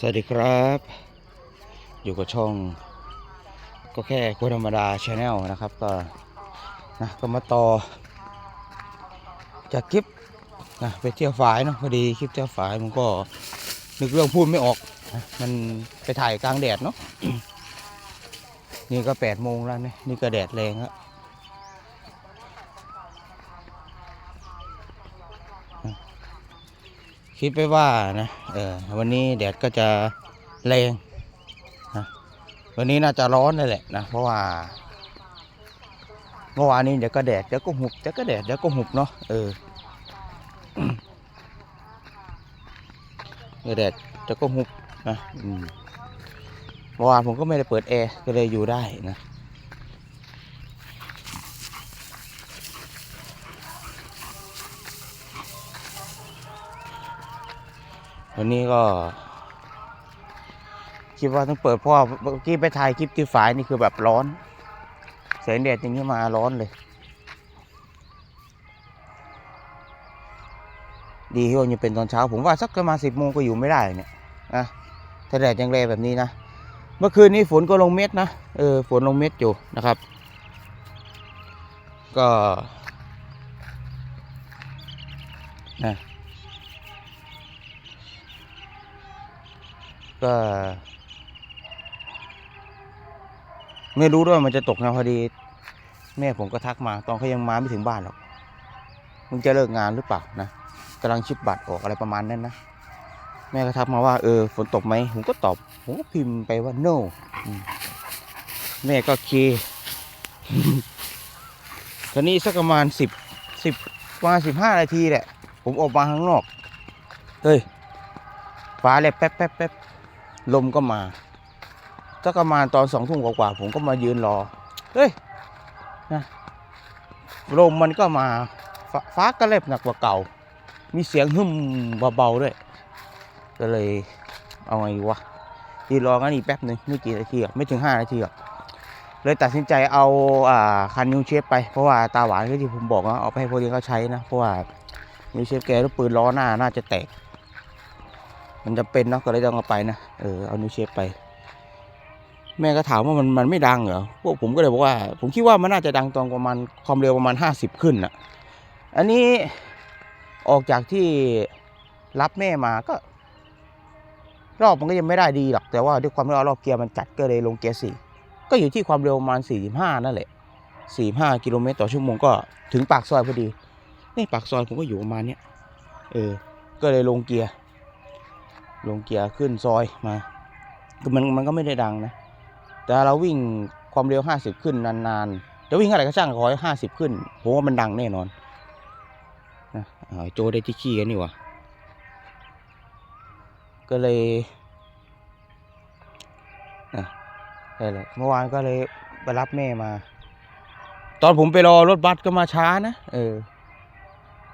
สวัสดีครับ อยู่กับช่อง ก็แค่คนธรรมดาชาแนลนะครับ ก็นะก็มาต่อ จากคลิปนะไปเที่ยวฝายเนาะพอดีคลิปเที่ยวฝายมันก็นึกเรื่องพูดไม่ออกนะมันไปถ่ายกลางแดดเนาะนี่ก็แปดโมงแล้วนี่นี่ก็แดดแรงแล้ว คิดไปว่านะเออวันนี้แดดก็จะแรงนะวันนี้น่าจะร้อนเลยแหละนะเพราะว่าเมื่อวานนี้เดี๋ยวก็แดดเดี๋ยวก็หุบเดี๋ยวก็แดดเดี๋ยวก็หุบเนาะเออแดดเดี๋ยวก็หุบนะอืมเมื่อวานผมก็ไม่ได้เปิดแอร์ก็เลยอยู่ได้นะ วันนี้ก็คิดว่าต้องเปิดเพราะว่าเมื่อกี้ไปถ่ายคลิปที่ฝายนี่คือแบบร้อนแสงแดดอย่างนี้มาร้อนเลย ดีที่ว่ายังเป็นตอนเช้า ผมว่าสักประมาณสิบโมงก็อยู่ไม่ได้เนี่ยนะถ้าแดดยังแรงแบบนี้นะเมื่อคืนนี้ฝนก็ลงเม็ดนะเออฝนลงเม็ดอยู่นะครับ ก็นะ ก็ ไม่รู้ด้วยมันจะตกนะพอดี แม่ผมก็ทักมา ตอนเขายังมาไม่ถึงบ้านหรอกมึงจะเลิกงานหรือเปล่านะกำลังชิปบัตรออกอะไรประมาณนั้นนะแม่ก็ทักมาว่าเออฝนตกไหมผมก็ตอบผมก็พิมพ์ไปว่า no แม่ก็เคตอนนี้สักประมาณสิบสิบประมาณสิบห้านาทีแหละ ผมออกมาข้างนอก เฮ้ยฟ้าแลบแป๊บแป๊บแป๊บ ลมก็มาสักประมาณตอนสองทุ่มกว่าๆผมก็มายืนรอ เฮ้ยนะลมมันก็มาฟฟ้าก็แลบหนักกว่าเก่า มีเสียงหึมเบาๆด้วย ก็เลยเอาไงวะยืนรอกันอีกแป๊บหนึ่งไม่กี่นาทีไม่ถึงห้านาทีหรอกเลยตัดสินใจเอาอ่าคันนิวเชฟไปเพราะว่าตาหวานก็ที่ผมบอกว่าเอาไปให้พวกนี้เขาใช้นะ เพราะว่านิวเชฟแกลูกปืนล้อหน้าน่าจะแตก มันจะเป็นเนาะก็เลยต้องเอาไปนะเออเอานิวเชฟไป แม่ก็ถามว่ามันมันไม่ดังเหรอพวกผมก็เลยบอกว่า ผมคิดว่ามันน่าจะดังตอนประมาณความเร็วประมาณห้าสิบขึ้นอะอันนี้ออกจากที่รับแม่มาก็ รอบมันก็ยังไม่ได้ดีหรอก แต่ว่าด้วยความที่รอบเกียร์มันจัดก็เลยลงเกียร์สี่ก็อยู่ที่ความเร็วประมาณสี่สิบห้านั่นแหละสี่ห้ากิโลเมตรต่อชั่วโมงก็ถึงปากซอยพอดีนี่ปากซอยผมก็อยู่ประมาณเนี้ยเออ ก็เลยลงเกียร์ ลงเกียร์ขึ้นซอยมาคือมันมันก็ไม่ได้ดังนะ แต่เราวิ่งความเร็วห้าสิบขึ้นนานๆ จะวิ่งอะไรก็ช่างขอให้ห้าสิบขึ้นผมว่ามันดังแน่นอนนะโจได้ที่ขี้กันนี่วะก็เลยอะได้เลยเมื่อวานก็เลยไปรับแม่มา ตอนผมไปรอรถบัสก็มาช้านะเออ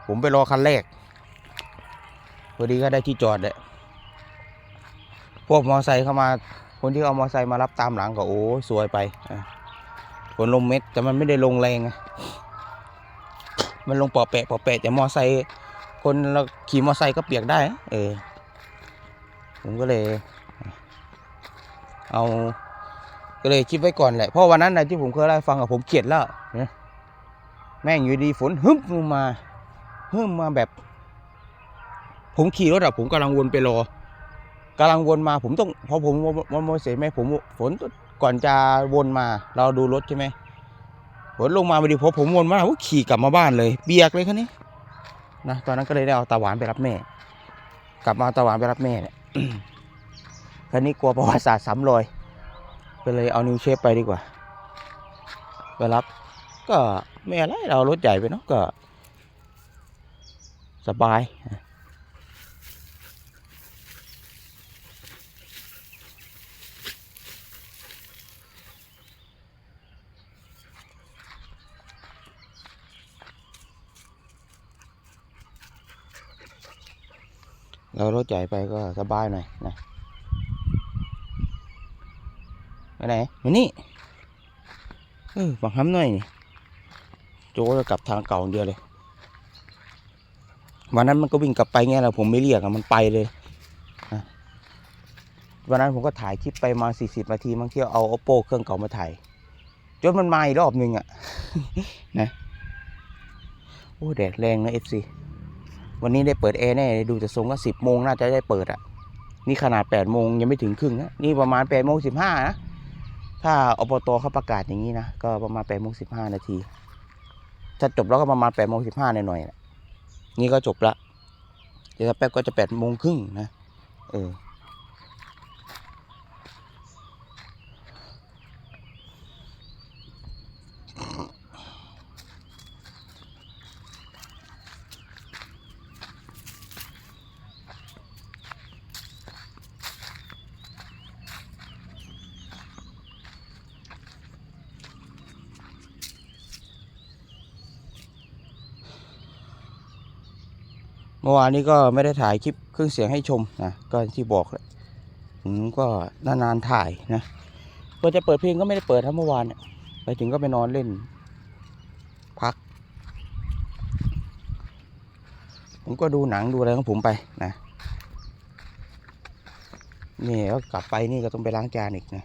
ผมไปรอคันแรกพอดีก็ได้ที่จอดแหละ พวกมอไซค์เข้ามา คนที่เอามอไซค์มารับตามหลังก็โอ้ยสวยไปฝนลงเม็ดแต่มันไม่ได้ลงแรงไงมันลงปอแปะปอแปะแต่มอไซค์คนเราขี่มอไซค์ก็เปียกได้ เออ ผมก็เลย เอา ก็เลยคิดไว้ก่อนแหละ เพราะวันนั้นนะที่ผมเคยเล่าให้ฟังอะผมเกลียดแล้วนะแม่งอยู่ดีฝนฮึมลงมาฮึมมาแบบ ผมขี่รถอะผมกำลังวนไปรอ กำลังวนมาผมต้องพอผมวนวนเสร็จไหมผมฝนก่อนจะวนมา เราดูรถใช่ไหมฝนลงมาพอดีพอผมวนมาผมขี่กลับมาบ้านเลย เบียกเลยคันนี้นะตอนนั้นก็เลยได้เอาตาหวานไปรับแม่ กลับมาเอาตาหวานไปรับแม่เนี่ยคันนี้กลัวประวัติศาสตร์ซ้ำรอยก็เลยเอานิวเชฟไปดีกว่าไปรับ ก็ไม่อะไรเรารถใหญ่ไปเนาะก็ สบาย เรารถใหญ่ไปก็สบายหน่อยนะไปไหนมานี่เออบังคับหน่อยนี่โจจะกลับทางเก่าเดียวเลย วันนั้นมันก็วิ่งกลับไปไงเราผมไม่เรียกอะมันไปเลยวันนั้นผมก็ถ่ายคลิปไปมาสี่สิบนาทีมั้งที่เอา oppo เครื่องเก่ามาถ่ายจนมันมาอีกรอบหนึ่งอะนะ โอ้แดดแรงนะ FC วันนี้ได้เปิดแอร์แน่ดูจะทรงก็สิบโมงน่าจะได้เปิดอะนี่ขนาดแปดโมงยังไม่ถึงครึ่งนะนี่ประมาณแปดโมงสิบห้านะถ้าอบตเขาประกาศอย่างนี้นะก็ประมาณแปดโมงสิบห้านาทีถ้าจบแล้วก็ประมาณแปดโมงสิบห้าหน่อยๆนะนี่ก็จบละเดี๋ยวแป๊บก็จะแปดโมงครึ่งนะเออ เมื่อวานนี้ก็ไม่ได้ถ่ายคลิปเครื่องเสียงให้ชมนะก็ที่บอกแหละผมก็นานๆถ่ายนะก็จะเปิดเพลงก็ไม่ได้เปิดทั้งเมื่อวานไปถึงก็ไปนอนเล่น พัก ผมก็ดูหนังดูอะไรของผมไปนะนี่ก็กลับไปนี่ก็ต้องไปล้างจานอีกนะ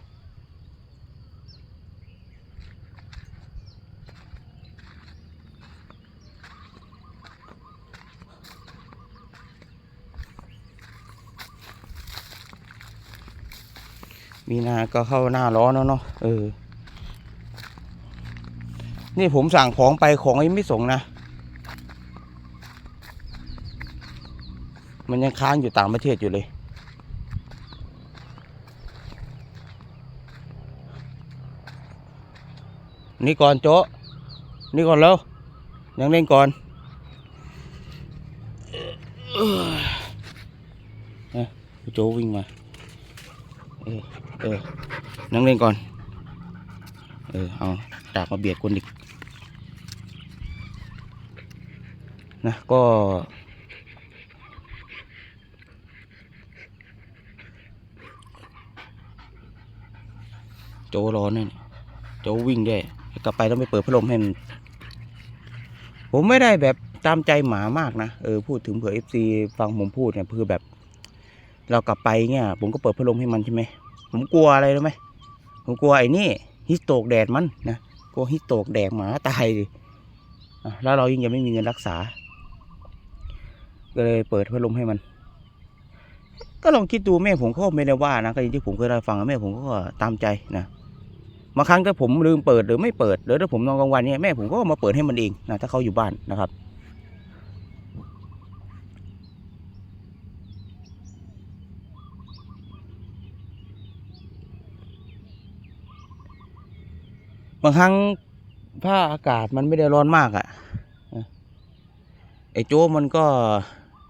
มีนาก็เข้าหน้าร้อนแล้วเนาะเออ นี่ผมสั่งของไปของยังไม่ส่งนะ มันยังค้างอยู่ต่างประเทศอยู่เลย นี่ก่อนโจะนี่ก่อนแล้ว ยังเล่นก่อนเออนะโจวิ่งมา เออ นั่งเล่นก่อน เออ เอาดากมาเบียดคนอีก นะ ก็ โจร้อนเนี่ยโจวิ่งได้ กลับไปต้องไปเปิดพัดลมให้มันผมไม่ได้แบบตามใจหมามากนะ เออ พูดถึงเผื่อเอฟซีฟังผมพูดเนี่ยคือแบบ เรากลับไปเนี่ยผมก็เปิดพัดลมให้มันใช่ไหม ผมกลัวอะไรรู้ไหมผมกลัวไอ้นี่ฮิสโตกแดดมันนะกลัวฮิสโตกแดดหมาตายดิแล้วเรายิ่งยังไม่มีเงินรักษา ก็เลยเปิดพัดลมให้มัน ก็ลองคิดดูแม่ผมก็ไม่ได้ว่านะก็อย่างที่ผมเคยได้ฟังแม่ผมก็ตามใจนะบางครั้งถ้าผมลืมเปิดหรือไม่เปิดหรือถ้าผมนอนกลางวันเนี่ยแม่ผมก็มาเปิดให้มันเองนะถ้าเขาอยู่บ้านนะครับ บางครั้งถ้าอากาศมันไม่ได้ร้อนมากอะ่ะไอ้โจ้มันก็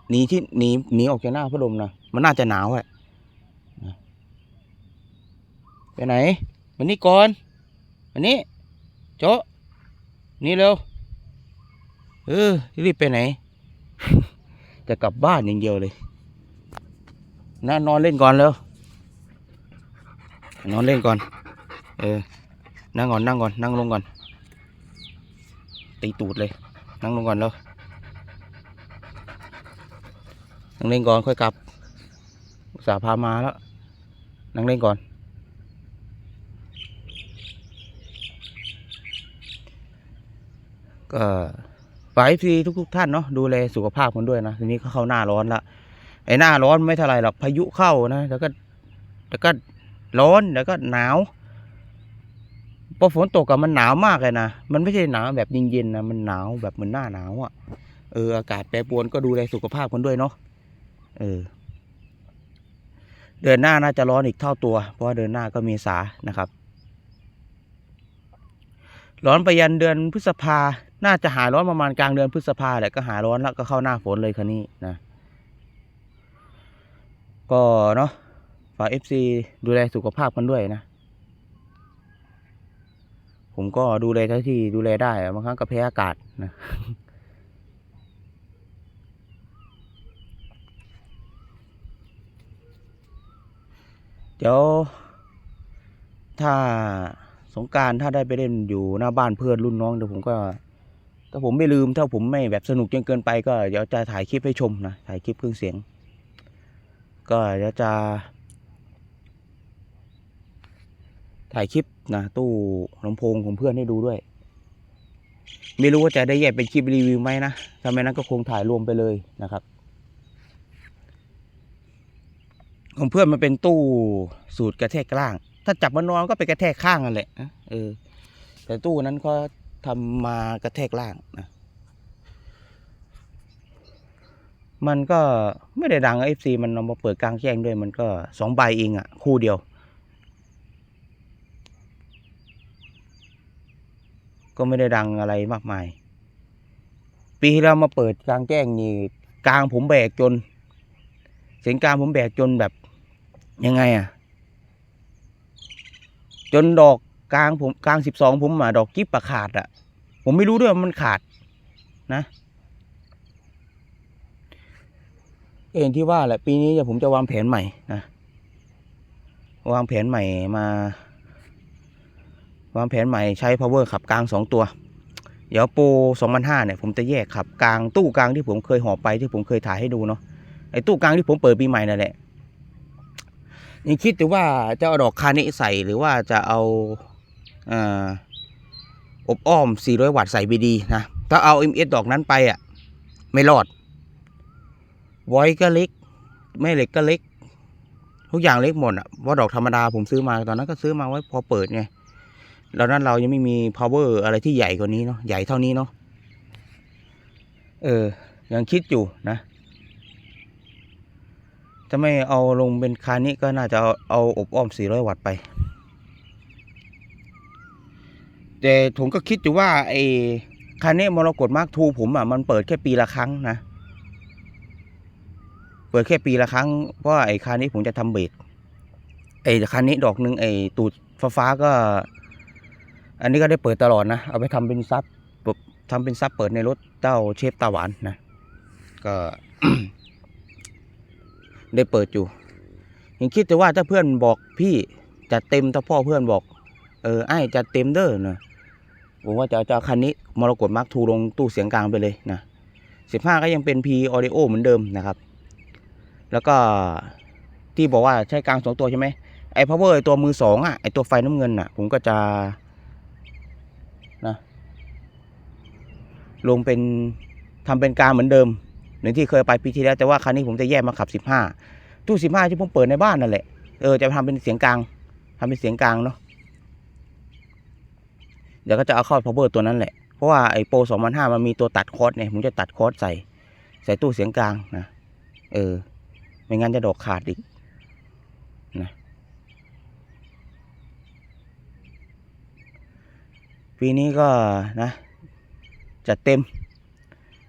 หนีที่หนีหนีออกจากหน้าพัดลมนะมันน่าจะหนาวอะนะไปไหนวันนี้ก่อนวันนี้โจ้นี่เร็วเออรีบไปไหน จะกลับบ้านอย่างเดียวเลยน่านอนเล่นก่อนเร็วนอนเล่นก่อน เออ นั่งก่อนนั่งก่อนนั่งลงก่อน ตีตูดเลย นั่งลงก่อนแล้วนั่งเล่นก่อนค่อยกลับส่าพามาแล้ว นั่งเล่นก่อน ก็ฝายพีทุกๆท่านเนาะดูแลสุขภาพกันด้วยนะทีนี้ก็เข้าหน้าร้อนละไอ้หน้าร้อนไม่เท่าไรหรอกพายุเข้านะแล้วก็แล้วก็ร้อนแล้วก็หนาว พอฝนตกอะมันหนาวมากเลยนะ มันไม่ใช่หนาวแบบเย็นๆนะ มันหนาวแบบเหมือนหน้าหนาวอะ่ะเออ อากาศแปรปรวนก็ดูแลสุขภาพกันด้วยเนาะ เออ เดือนหน้าน่าจะร้อนอีกเท่าตัว เพราะว่าเดือนหน้าก็เมษานะครับ ร้อนไปยันเดือนพฤษภา น่าจะหายร้อนประมาณกลางเดือนพฤษภาแหละก็หายร้อนแล้วก็เข้าหน้าฝนเลยคันนี้นะ ก็เนาะ ฝากเอฟซีดูแลสุขภาพกันด้วยนะ ผมก็ดูแลเท่าที่ดูแลได้บางครั้งก็แพ้อากาศนะเดี๋ยวถ้าสงการถ้าได้ไปเล่นอยู่หน้าบ้านเพื่อนรุ่นน้องเดี๋ยวผมก็ถ้าผมไม่ลืมถ้าผมไม่แบบสนุกจนเกินไปก็เดี๋ยวจะถ่ายคลิปให้ชมนะถ่ายคลิปเครื่องเสียง ก็เดี๋ยวจะ ถ่ายคลิป นะตู้ลำโพงของเพื่อนให้ดูด้วย ไม่รู้ว่าจะได้แยกเป็นคลิปรีวิวไหมนะถ้าไม่นั้นก็คงถ่ายรวมไปเลยนะครับ ของเพื่อนมันเป็นตู้สูตรกระแทกล่าง ถ้าจับมานอนก็ไปกระแทกข้างนั่นแหละนะเออ แต่ตู้นั้นก็ทำมากระแทกล่างนะมันก็ไม่ได้ดังเอฟซีมันเอามาเปิดกลางแจ้งด้วย มันก็สองใบเองอะ คู่เดียว ก็ไม่ได้ดังอะไรมากมาย ปีที่เรามาเปิดกลางแจ้งนี่กลางผมแบกจน เสียงกลางผมแบกจนแบบยังไงอะจนดอกกลางผมกลางสิบสองผมอะดอกกิ๊บอะขาดอะผมไม่รู้ด้วยว่ามันขาดนะเองที่ว่าแหละปีนี้ผมจะวางแผนใหม่นะวางแผนใหม่มา วางแผนใหม่ใช้ power ขับกลางสองตัว เดี๋ยวโปรสองพันห้าเนี่ยผมจะแยกขับกลางตู้กลางที่ผมเคยห่อไปที่ผมเคยถ่ายให้ดูเนาะไอ้ตู้กลางที่ผมเปิดปีใหม่นั่นแหละยังคิดอยู่ว่าจะเอาดอกคาเนใส่หรือว่าจะเอาอ่าอบอ้อม 400 วัตต์ใส่บีดีนะ ถ้าเอา MS ดอกนั้นไปอะ ไม่รอดไวก็เล็ก แม่เหล็กก็เล็ก ทุกอย่างเล็กหมดอะว่าดอกธรรมดาผมซื้อมาตอนนั้นก็ซื้อมาไว้พอเปิดไง แล้วนั้นเรายังไม่มี power อะไรที่ใหญ่กว่านี้เนาะใหญ่เท่านี้เนาะเออ ยังคิดอยู่นะจะไม่เอาลงเป็นคานี้ก็น่าจะเอาเอาอบอ้อม 400 วัตต์ไปแต่ผมก็คิดอยู่ว่าไอ้คาเน่มรกตมาร์คทูผมอะมันเปิดแค่ปีละครั้งนะ เปิดแค่ปีละครั้ง เพราะไอ้คานี้ผมจะทำเบสไอ้คานี้ดอกหนึ่งไอ้ตูดฟ้าๆก็ อันนี้ก็ได้เปิดตลอดนะ เอาไปทำเป็นซับทำเป็นซับเปิดในรถเจ้าเชฟตาหวานนะ ก็ได้เปิดอยู่ยังคิดแต่ว่าถ้าเพื่อนบอกพี่จัดเต็มถ้าพ่อเพื่อนบอก เออไอ้จัดเต็มเด้อนะผมว่าจะจะคันนี้มรกตมาร์คทูลงตู้เสียงกลางไปเลยนะสิบห้าก็ยังเป็น P Audio เหมือนเดิมนะครับ แล้วก็ที่บอกว่าใช้กลางสองตัวใช่ไหมไอ้ power ไอ้ตัวมือสองอะไอ้ตัวไฟน้ำเงินอะ ผมก็จะ ลงเป็นทำเป็นกลางเหมือนเดิมเหมือนที่เคยไปปีที่แล้วแต่ว่าครั้นี้ผมจะแยกมาขับสิบห้าตู้สิบห้าที่ผมเปิดในบ้านนั่นแหละเออจะทำเป็นเสียงกลางทำเป็นเสียงกลางเนาะเดี๋ยวก็จะเอาเข้า power ตัวนั้นแหละเพราะว่าไอ้โปรสองพันห้ามันมีตัวตัดคอร์สเนี่ยผมจะตัดคอร์สใส่ใส่ตู้เสียงกลางนะเออไม่งั้นจะดอกขาดอีกนะปีนี้ก็นะ จัดเต็ม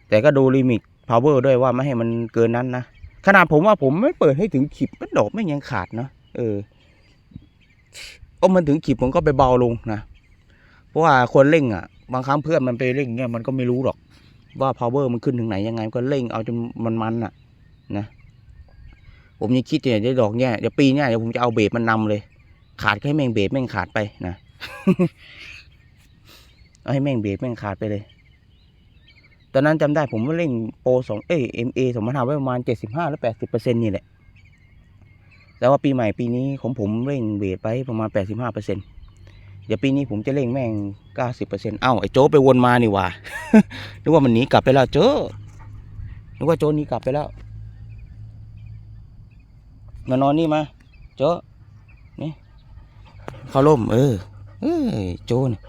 แต่ก็ดูลิมิต power ด้วยว่าไม่ให้มันเกินนั้นนะขนาดผมว่าผมไม่เปิดให้ถึงขีดมันดอกไม่ยังขาดเนาะเออก็มันถึงขีดผมก็ไปเบาลงนะเพราะว่าคนเร่งอะ บางครั้งเพื่อนมันไปเร่งเนี่ยมันก็ไม่รู้หรอก ว่า power มันขึ้นถึงไหนยังไงมันก็เร่งเอาจนมันมันอะ นะผมยังคิดเนี่ยเดี๋ยวดอกเนี่ยเดี๋ยวปีเนี่ยเดี๋ยวผมจะเอาเบสมันนำเลย ขาดแค่แม่งเบสแม่งขาดไปนะให้แม่งเบสแม่งขาดไปเลย ตอนนั้นจำได้ผมเล่งโปรสองเอเอ็มเอสองพันห้าไว้ประมาณเจ็ดสิบห้าหรือแปดสิบเปอร์เซ็นต์นี่แหละแต่ว่าปีใหม่ปีนี้ของผมเร่งเบสไปประมาณแปดสิบห้าเปอร์เซ็นต์เดี๋ยวปีนี้ผมจะเร่งแม่งเก้าสิบเปอร์เซ็นต์เอ้าไอ้โจ้ไปวนมานี่ว่านึกว่ามันหนีกลับไปแล้วเจ้นึกว่าโจ้หนีกลับไปแล้ว มานอนนี่มาโจ้นี่เข้าร่มเออเออโจ้นี่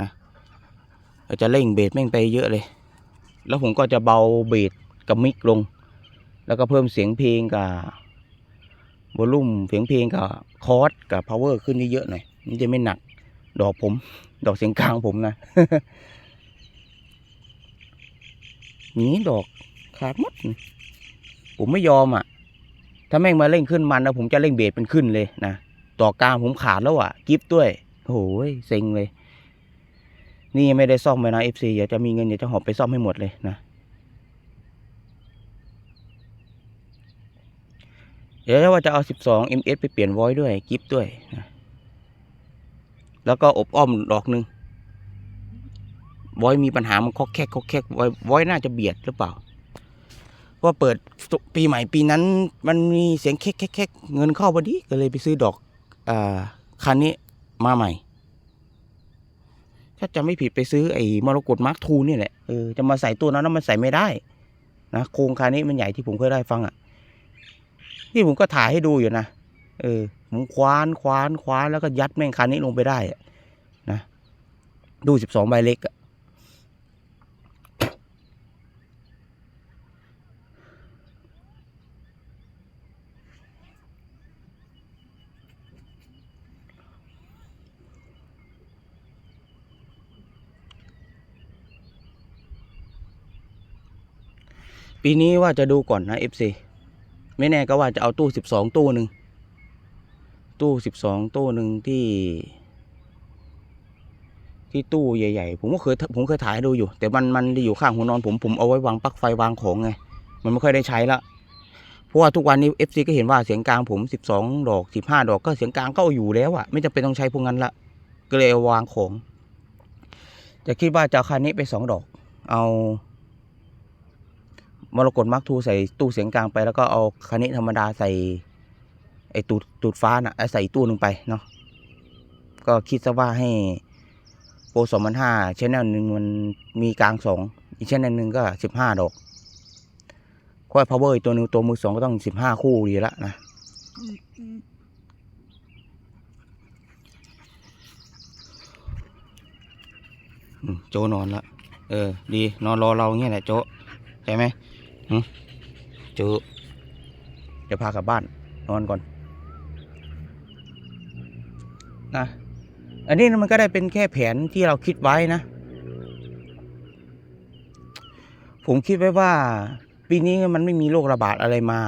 นะ เราจะเร่งเบสแม่งไปเยอะเลย แล้วผมก็จะเบาเบสกับมิกลง แล้วก็เพิ่มเสียงเพลงกับวอลลุ่มเสียงเพลงกับคอร์สกับพาวเวอร์ขึ้นเยอะๆหน่อยมันจะไม่หนักดอกผม ดอกเสียงกลางผมนะนี้ดอกขาดหมด ผมไม่ยอมอะ ถ้าแม่งมาเร่งขึ้นมันนะผมจะเร่งเบสเป็นขึ้นเลยนะต่อกลางผมขาดแล้วอะ กิฟด้วย โอ้ยเซ็งเลย นี่ยังไม่ได้ซ่อมเลยนะ FC อยากจะมีเงินอยากจะหอบไปซ่อมให้หมดเลยนะ เดี๋ยวว่าจะเอา 12 ms ไปเปลี่ยน voice ด้วยกิฟด้วยนะแล้วก็อบอ้อมดอกหนึ่ง voice มีปัญหามันคอกแคกคอกแคก voice voice น่าจะเบียดหรือเปล่าก็เปิดปีใหม่ปีนั้น มันมีเสียงเค้กเค้กเค้กเงินเข้าพอดีก็เลยไปซื้อดอกอคันนี้มาใหม่ ถ้าจะไม่ผิดไปซื้อไอ้มรกตมาร์คทูนี่แหละเออจะมาใส่ตัวนั้นมันใส่ไม่ได้นะโครงคันนี้มันใหญ่ที่ผมเคยได้ฟังอะนี่ผมก็ถ่ายให้ดูอยู่นะเออผมคว้านคว้านคว้านแล้วก็ยัดแม่งคันนี้ลงไปได้อะนะดูสิบสองใบเล็กอะ ปีนี้ว่าจะดูก่อนนะ FC ไม่แน่ก็ว่าจะเอาตู้สิบสองตู้หนึ่งตู้สิบสองตู้หนึ่งที่ ที่ตู้ใหญ่ ๆ ผมก็เคยผมเคยถ่ายดูอยู่ แต่มันมันอยู่ข้างหัวนอนผมผมเอาไว้วางปลั๊กไฟวางของไง มันไม่ค่อยได้ใช้ละเพราะว่าทุกวันนี้ FC ก็เห็นว่าเสียงกลางผมสิบสองดอกสิบห้าดอกก็เสียงกลางก็เอาอยู่แล้วอะไม่จำเป็นต้องใช้พวกนั้นละก็เลยเอาวางของจะคิดว่าจะคันนี้ไปสองดอก เอา มรกตมาร์คทูใส่ตู้เสียงกลางไป แล้วก็เอาคันนี้ธรรมดาใส่ไอ้ตูดตูดฟ้าน่ะใส่ตู้หนึ่งไปเนาะก็คิดซะว่าให้โปรสองพันห้าชแนลหนึ่งมันมีกลางสองอีกชแนลหนึ่งก็สิบห้าดอกค่อยพาวเวอร์ตัวหนึงตัวมือสองก็ต้องสิบห้าคู่ดีละนะโจนอนละเออ ดี นอนรอเราเงี้ยแหละโจใช่ไหม หึโจเดี๋ยวพากลับบ้าน นอนก่อนนะอันนี้มันก็ได้เป็นแค่แผนที่เราคิดไว้นะ ผมคิดไว้ว่า ปีนี้มันไม่มีโรคระบาดอะไรมา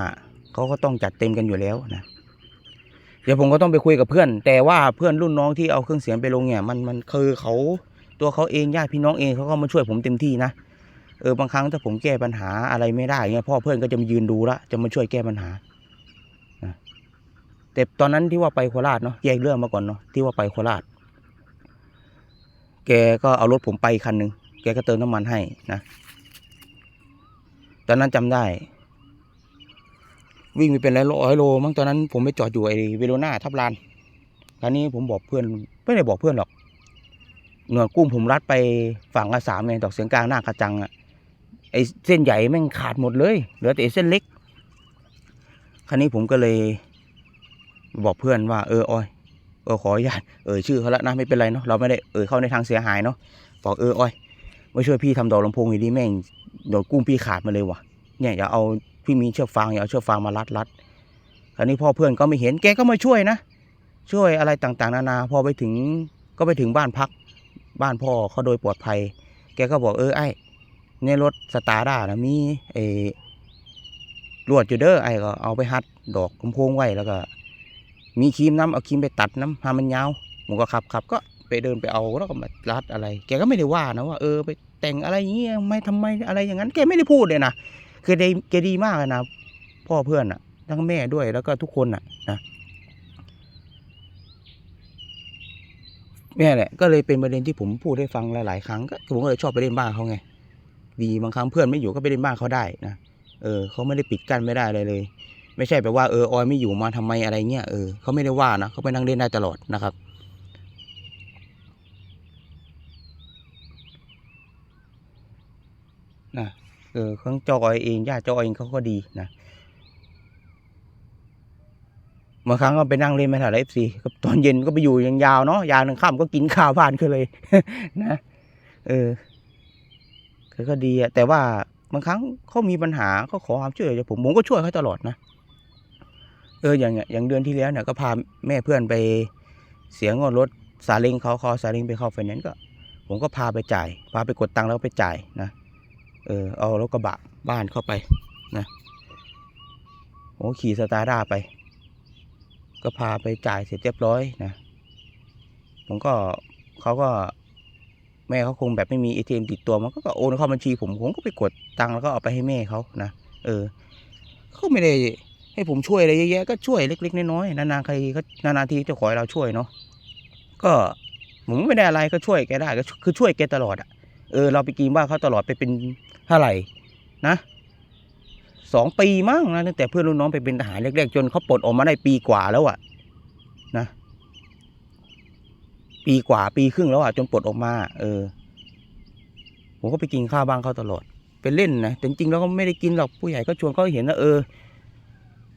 เขาก็ต้องจัดเต็มกันอยู่แล้วนะเดี๋ยวผมก็ต้องไปคุยกับเพื่อน แต่ว่าเพื่อนรุ่นน้องที่เอาเครื่องเสียงไปลงเนี่ย มันมันคือเขาตัวเขาเองญาติพี่น้องเองเขาก็มาช่วยผมเต็มที่นะ เออบางครั้งถ้าผมแก้ปัญหาอะไรไม่ได้เงี้ยพ่อเพื่อนก็จะมายืนดูละจะมาช่วยแก้ปัญหาแต่ตอนนั้นที่ว่าไปโคราชเนาะแยกเรื่องมาก่อนเนาะที่ว่าไปโคราช แกก็เอารถผมไปคันหนึ่งแกก็เติมน้ำมันให้นะ ตอนนั้นจำได้ วิ่งไปเป็นร้อยร้อยโลมั้งตอนนั้นผมไปจอดอยู่ไอ้เวโรนาทับลานคราวนี้ผมบอกเพื่อนไม่ได้บอกเพื่อนหรอกหน่วยกุ้งผมรัดไปฝั่งอาสามเองดอกเสียงกลางหน้ากระจังอะ ไอเส้นใหญ่แม่งขาดหมดเลย เหลือแต่เส้นเล็ก คราวนี้ผมก็เลยบอกเพื่อนว่าเออออยเออขออนุญาตเออชื่อเขาแล้วนะไม่เป็นไรเนาะเราไม่ได้เออเข้าในทางเสียหายเนาะบอกเออออยมาช่วยพี่ทำดอกลำโพงอยู่ดีแม่งโดนกุ้งพี่ขาดมาเลยว่ะเนี่ยอย่าเอาพี่มีเชือกฟางอย่าเอาเชือกฟางมารัดรัดคราวนี้พ่อเพื่อนก็ไม่เห็นแกก็มาช่วยนะ ช่วยอะไรต่างๆ นานาพอไปถึงก็ไปถึงบ้านพัก บ้านพ่อเขาโดยปลอดภัย แกก็บอกเออไอ้ ในรถสตาร์ด้านะมีเออลวดอยู่เด้อไอ้ก็เอาไปหัดดอกลำโพงไว้แล้วก็ มีครีมน้ำเอาครีมไปตัดน้ำหามันยาวผมก็ขับขับก็ไปเดินไปเอาแล้วก็มารัดอะไร แกก็ไม่ได้ว่านะว่าเออไปแต่งอะไรอย่างเงี้ยไม่ทำไมอะไรอย่างนั้น แกไม่ได้พูดเลยนะคือแกแกดีมากเลยนะพ่อเพื่อนอะทั้งแม่ด้วยแล้วก็ทุกคนอะนะเนี่ยแหละก็เลยเป็นประเด็นที่ผมพูดให้ฟังหลาย ๆ ครั้งก็ผมก็เลยชอบไปเล่นบ้านเขาไง ดีบางครั้งเพื่อนไม่อยู่ก็ไปเล่นบ้านเขาได้นะเออเขาไม่ได้ปิดกั้นไม่ได้เลยเลย ไม่ใช่แบบว่าเออออยไม่อยู่มาทำไมอะไรเงี้ยเออเขาไม่ได้ว่านะเขาไปนั่งเล่นได้ตลอดนะครับนะเออของจ้าออยเองญาติจออยเองเขาก็ดีนะบางครั้งก็ไปนั่งเล่นไม่ถ่ายเอฟซีตอนเย็นก็ไปอยู่ยังยาวเนาะยาวหนึ่งค่ำก็กินข้าวบ้านกันเลยนะเออ เขาก็ดีอะแต่ว่าบางครั้งเขามีปัญหาเขาขอความช่วยเหลือจากผมผมก็ช่วยเขาตลอดนะเอออย่างเงี้ยอย่างเดือนที่แล้วเนี่ยก็พาแม่เพื่อนไปเสียงอนรถซาเล้งเขาเขาเอซาเล้งไปเข้าไฟแนนซ์ก็ ผมก็พาไปจ่าย พาไปกดตังค์แล้วไปจ่ายนะเออเอารถกระบะบ้านเข้าไปนะผมขี่สตาร์ด้าไป ก็พาไปจ่ายเสร็จเรียบร้อยนะผมก็เขาก็ แม่เขาคงแบบไม่มีเอทีเอ็มติดตัวมันก็โอนเข้าบัญชีผมผมก็ไปกดตังค์แล้วก็เอาไปให้แม่เขานะเออเขาไม่ได้ให้ผมช่วยอะไรเยอะแยะก็ช่วยเล็ก ๆ น้อยๆนานๆใครก็นานๆทีจะขอให้เราช่วยเนาะก็ผมไม่ได้อะไรก็ช่วยแกได้ก็คือช่วยแกตลอดอะเออเราไปกินบ้านเขาตลอดไปเป็นเท่าไหร่นะสองปีมั้งนะตั้งแต่เพื่อนรุ่นน้องไปเป็นทหารแรกๆจนเขาปลดออกมาได้ปีกว่าแล้วอะนะ ปีกว่าปีครึ่งแล้วอะจนปลดออกมา เออ ผมก็ไปกินข้าวบ้างเขาตลอดเป็นเล่นนะแต่จริงๆแล้วก็ไม่ได้กินหรอกผู้ใหญ่ก็ชวนเขาเห็นว่าเออ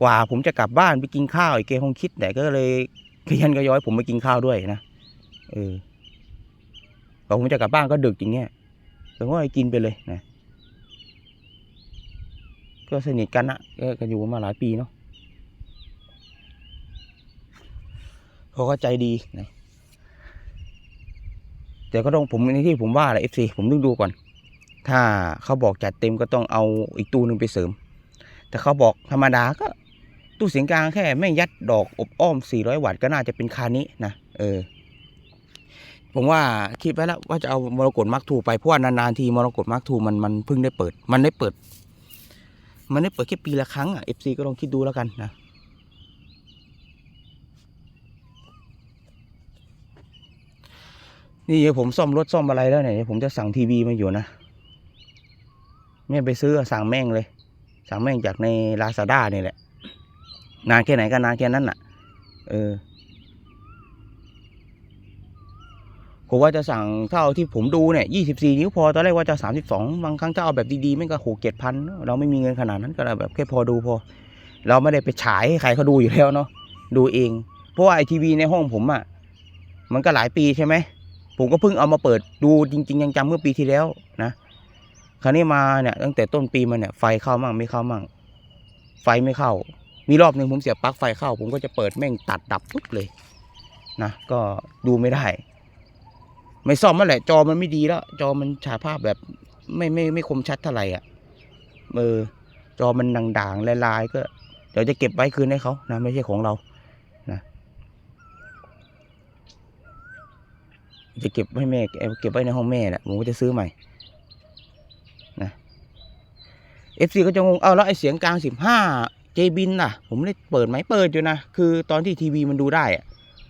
กว่าผมจะกลับบ้านไปกินข้าวไอ้เกคงคิดแต่ก็เลยขยันก็ย้อยผมไปกินข้าวด้วยนะเออพอผมจะกลับบ้านก็ดึกอย่างเงี้ยผมก็ให้กินไปเลยนะก็สนิทกันอะก็กันอยู่มาหลายปีเนาะเขาก็ใจดีนะ แต่ก็ต้องผมในที่ผมว่าแหละเอฟซีผมต้องดูก่อน ถ้าเขาบอกจัดเต็มก็ต้องเอาอีกตู้หนึ่งไปเสริม แต่เขาบอกธรรมดาก็ตู้เสียงกลางแค่ไม่ยัดดอกอบอ้อม 400 วัตต์ก็น่าจะเป็นคานี้นะเออผมว่าคิดไว้แล้วว่าจะเอามรกตมาร์คทูไปเพราะว่านานๆทีมรกตมาร์คทูมันมันเพิ่งได้เปิด มันได้เปิด มันได้เปิดแค่ปีละครั้งอะ FC ก็ลองคิดดูแล้วกันนะ นี่เดี๋ยวผมซ่อมรถซ่อมอะไรแล้วเนี่ยเดี๋ยวผมจะสั่งทีวีมาอยู่นะไม่ไปซื้อสั่งแม่งเลย สั่งแม่งจากในลาซาด้านี่แหละ นานแค่ไหนก็นานแค่นั้นน่ะ เออผมว่าจะสั่งเท่าที่ผมดูเนี่ยยี่สิบสี่นิ้วพอตอนแรกว่าจะสามสิบสองบางครั้งจะเอาแบบดีๆไม่ก็หกเจ็ดพันเราไม่มีเงินขนาดนั้นก็แบบแค่พอดูพอ เราไม่ได้ไปฉายให้ใครเขาดูอยู่แล้วเนาะดูเอง เพราะว่าไอทีวีในห้องผมอะ่ะมันก็หลายปีใช่ไหม ผมก็เพิ่งเอามาเปิดดูจริงๆยังจำเมื่อปีที่แล้วนะคราวนี้มาเนี่ยตั้งแต่ต้นปีมาเนี่ยไฟเข้ามั่งไม่เข้ามั่ง ไฟไม่เข้า มีรอบหนึ่งผมเสียบปลั๊กไฟเข้า ผมก็จะเปิดแม่งตัดดับปุ๊บเลยนะก็ดูไม่ได้ ไม่ซ่อมนั่นแหละ จอมันไม่ดีแล้ว จอมันฉายภาพแบบไม่ไม่ไม่คมชัดเท่าไหร่อะเออจอมันด่างๆลายๆก็เดี๋ยวจะเก็บไว้คืนให้เขานะไม่ใช่ของเรานะ จะเก็บให้แม่เก็บไว้ในห้องแม่แหละผมก็จะซื้อใหม่นะเอฟซีก็จะงงเอาแล้วไอเสียงกลางสิบห้าเจบินล่ะ ผมไม่ได้เปิดไหมเปิดอยู่นะ คือตอนที่ทีวีมันดูได้อะ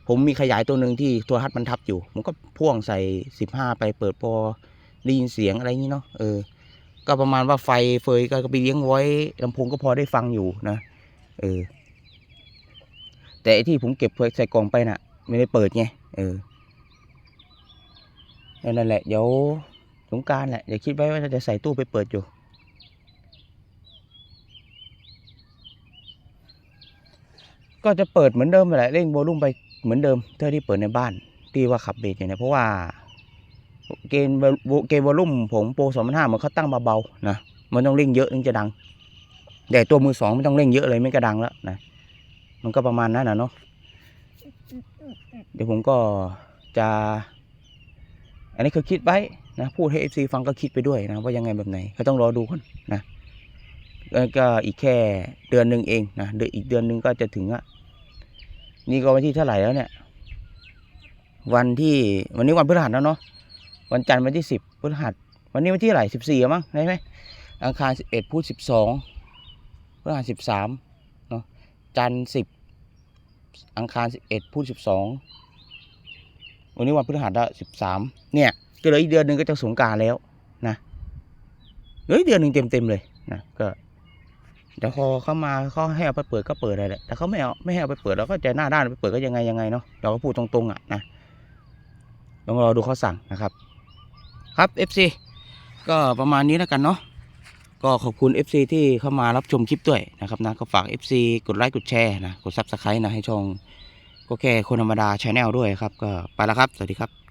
ผมมีขยายตัวหนึ่งที่โทรทัศน์มันทับอยู่ ผมก็พ่วงใส่สิบห้าไปเปิดพอได้ยินเสียงอะไรอย่างนี้เนาะเออ ก็ประมาณว่าไฟเฟยก็ไปเลี้ยงไว้ลำโพงก็พอได้ฟังอยู่นะเออ แต่ที่ผมเก็บใส่กล่องไปน่ะ ไม่ได้เปิดไงเออ นั่นแหละเดี๋ยวสงการแหละเดี๋ยวคิดไว้ว่าจะใส่ตู้ไปเปิดอยู่ ก็จะเปิดเหมือนเดิมแหละเร่งโวลุ่มไปเหมือนเดิมเท่าที่เปิดในบ้านที่ว่าขับเบสอยู่เนี่ยเพราะว่าเกณฑ์วเกณฑ์วอลลุ่มผมโปรสองพันห้ามันเขาตั้งเบาๆนะมันต้องเร่งเยอะถึงจะดัง แต่ตัวมือสองไม่ต้องเร่งเยอะเลยไม่กระดังแล้วนะมันก็ประมาณนั้นนะเนาะเดี๋ยวผมก็จะ อันนี้คือคิดไว้นะพูดให้เอฟซีฟังก็คิดไปด้วยนะว่ายังไงแบบไหนก็ต้องรอดูก่อนนะก็อีกแค่เดือนหนึ่งเองนะเดือนอีกเดือนหนึ่งก็จะถึงอะนี่ก็วันที่เท่าไหร่แล้วเนี่ย วันที่วันนี้วันพฤหัสแล้วเนาะวันจันทร์วันที่สิบพฤหัส วันนี้วันที่เท่าไหร่สิบสี่มั้งได้ไหมอังคารสิบเอ็ดพุธสิบสองพฤหัสสิบสามเนาะจันทร์สิบอังคารสิบเอ็ดพุธสิบสอง วันนี้วันพฤหัสละสิบสามเนี่ยก็เหลืออีกเดือนหนึ่งก็จะสงการแล้วนะเหลืออีกเดือนหนึ่งเต็มเต็มๆเลยนะก็เดี๋ยวพอเข้ามาเขาให้เอาไปเปิดก็เปิดเลยแหละแต่เขาไม่เอาไม่ให้เอาไปเปิดเราก็ใจหน้าด้านไปเปิดก็ยังไงยังไงเนาะเราก็พูดตรงๆอะนะต้องรอดูเขาสั่งนะครับ ครับ FC ก็ประมาณนี้แล้วกันเนาะก็ขอบคุณ FC ที่เข้ามารับชมคลิปด้วยนะครับนะก็ฝาก FC กดไลค์กดแชร์นะกด Subscribe นะให้ช่อง ก็แค่คนธรรมดาชาแนลด้วยครับ ก็ไปแล้วครับ สวัสดีครับ